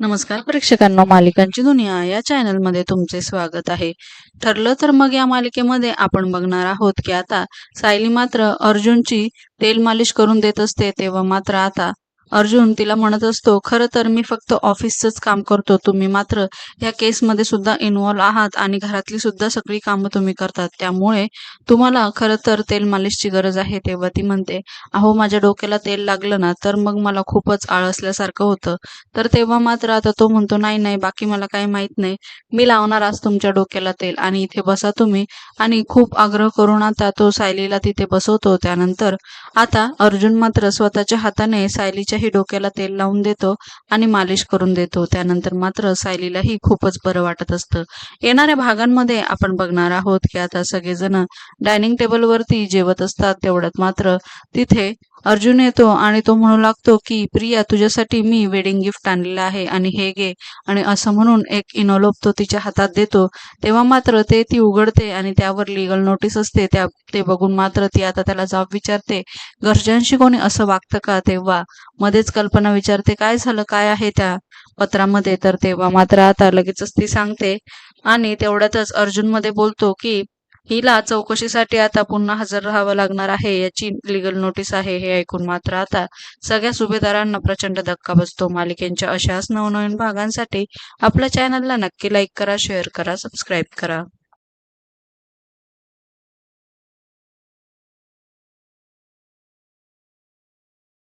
नमस्कार प्रेक्षकांना मालिकांची दुनिया या चॅनलमध्ये तुमचे स्वागत आहे. ठरलं तर मग या मालिकेमध्ये आपण बघणार आहोत की आता सायली मात्र अर्जुनची तेल मालिश करून देत असते तेव्हा मात्र आता अर्जुन तिला म्हणत असतो खरं तर मी फक्त ऑफिसचंच काम करतो. तुम्ही मात्र या केसमध्ये सुद्धा इन्व्हॉल्व आहात आणि घरातली सुद्धा सगळी कामं तुम्ही करतात. त्यामुळे तुम्हाला खरं तर तेल मालिशची गरज आहे. तेव्हा ती म्हणते अहो माझ्या डोक्याला तेल लागलं ना तर मग मला खूपच आळसल्यासारखं होतं. तर तेव्हा मात्र आता तो म्हणतो नाही नाही बाकी मला काही माहीत नाही. मी लावणार आज तुमच्या डोक्याला तेल आणि इथे बसा तुम्ही आणि खूप आग्रह करून आता तो सायलीला तिथे बसवतो. त्यानंतर आता अर्जुन मात्र स्वतःच्या हाताने सायलीच्या सायलीच्याही डोक्याला तेल लावून देतो आणि मालिश करून देतो. त्यानंतर मात्र सायलीलाही खूपच बरं वाटत असतं. येणाऱ्या भागांमध्ये आपण बघणार आहोत की आता सगळेजण डायनिंग टेबलवरती जेवत असतात. तेवढ्यात मात्र तिथे अर्जुन येतो आणि तो म्हणू लागतो की प्रिया तुझ्यासाठी मी वेडिंग गिफ्ट आणलेलं आहे आणि हे घे. आणि असं म्हणून एक इनोलोप तो तिच्या हातात देतो. तेव्हा मात्र ते ती उघडते आणि त्यावर लिगल नोटीस असते. त्या ते बघून मात्र ती आता त्याला जाब विचारते. घरच्यांशी कोणी असं वागतं का तेव्हा? मध्येच कल्पना विचारते काय झालं? काय आहे त्या पत्रामध्ये? तर तेव्हा मात्र आता लगेचच ती सांगते. आणि तेवढ्यातच अर्जुनमध्ये बोलतो की हिला चौकशीसाठी आता पुन्हा हजर राहावं लागणार आहे याची लिगल नोटीस आहे हे ऐकून मात्र आता सगळ्या सुभेदारांना प्रचंड धक्का बसतो. मालिकेंच्या अशाच नवनवीन भागांसाठी आपल्या चॅनलला नक्की लाईक करा शेअर करा सबस्क्राईब करा.